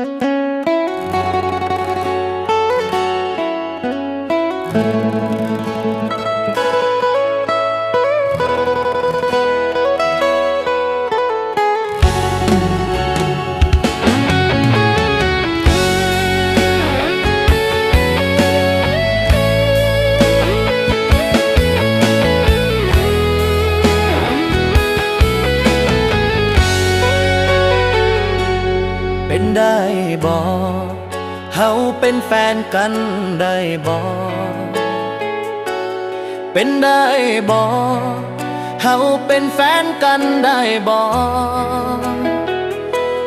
เป็ ได้บ่เฮาเป็นแฟนกันได้บ่เป็นได้บ่เฮาเป็นแฟนกันได้บ่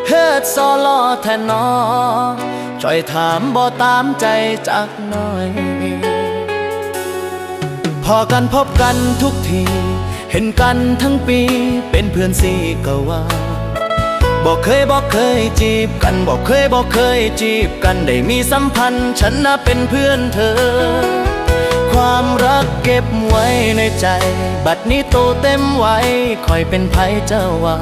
เฮ็ดซอลอแทนนอช่อยถามบ่ตามใจจักหน่อย พอกันพบกันทุกที เห็นกันทั้งปีเป็นเพื่อนซีก็ว่า บอกเคยบอกเคยจีบกันบอกเคยบอกเคยจีบกันได้มีสัมพันธ์ ฉันน่ะเป็นเพื่อนเธอ ความรักเก็บไว้ในใจ บัดนี้โตเต็มไว้คอยเป็นไผเจ้าว่า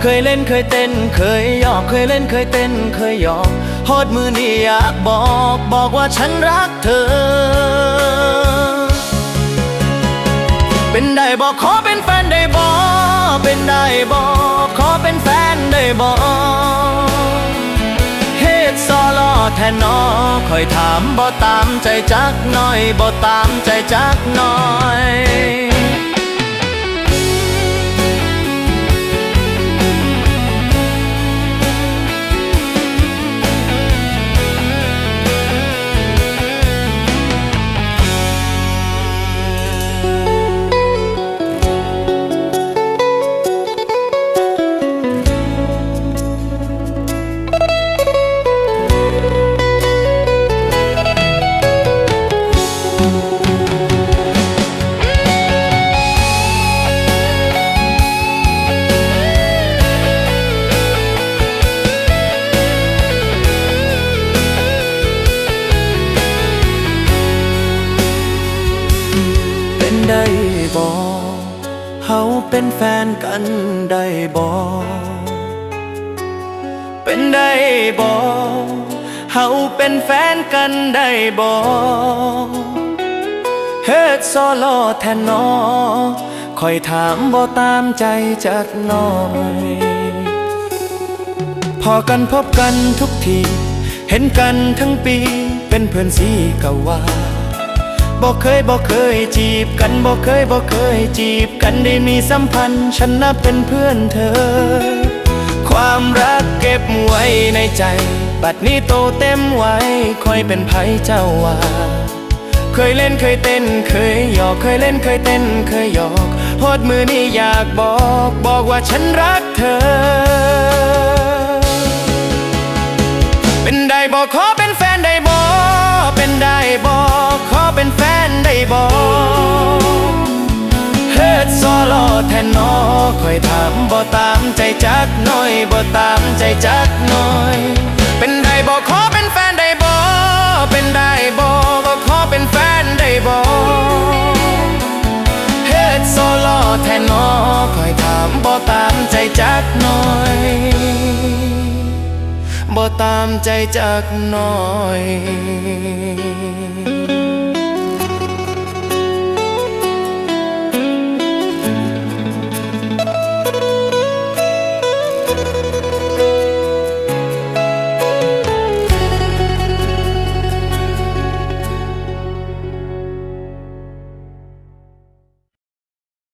เคยเล่นเคยเต้นเคยหยอกเคยเล่นเคยเต้นเคยหยอกฮอดมือนี่อยากบอกบอกว่าฉันรักเธอ เป็นได้บอกขอเป็นแฟนได้บอกเป็นได้บอก เป็นแฟนได้บอกเฮ็ดซอลอแทนนอคอยถามบ่ตามใจจักหน่อยบ่ตามใจจักหน่อย เป็นแฟนกันได้บอเป็นได้บอเฮาเป็นแฟนกันได้บอเฮ็ดซอลอแทนนอคอยถามบ่ตามใจจักหน่อย พอกันพบกันทุกที เห็นกันทั้งปี เป็นเพื่อนสีกะว่า บอกเคยบอกเคยจีบกันบอกเคยบอกเคยจีบกันได้มีสัมพันธ์ ฉันนับเป็นเพื่อนเธอ ความรักเก็บไว้ในใจ บัดนี้โตเต็มไว้คอยเป็นไผเจ้าว่า เคยเล่นเคยเต้นเคยหยอกเคยเล่นเคยเต้นเคยหยอกฮอดมือนี่อยากบอก บอกว่าฉันรักเธอ บอกเฮ็ดซอลอแทนนอคอยถามบ่ตามใจจักหน่อยบ่ตามใจจักหน่อย เป็นได้บอขอเป็นแฟนได้บอเป็นได้บอกว่ขอเป็นแฟนได้บอเฮ็ดโซลอแทนนอคอยถามบ่ตามใจจักหน่อยบ่ตามใจจักหน่อย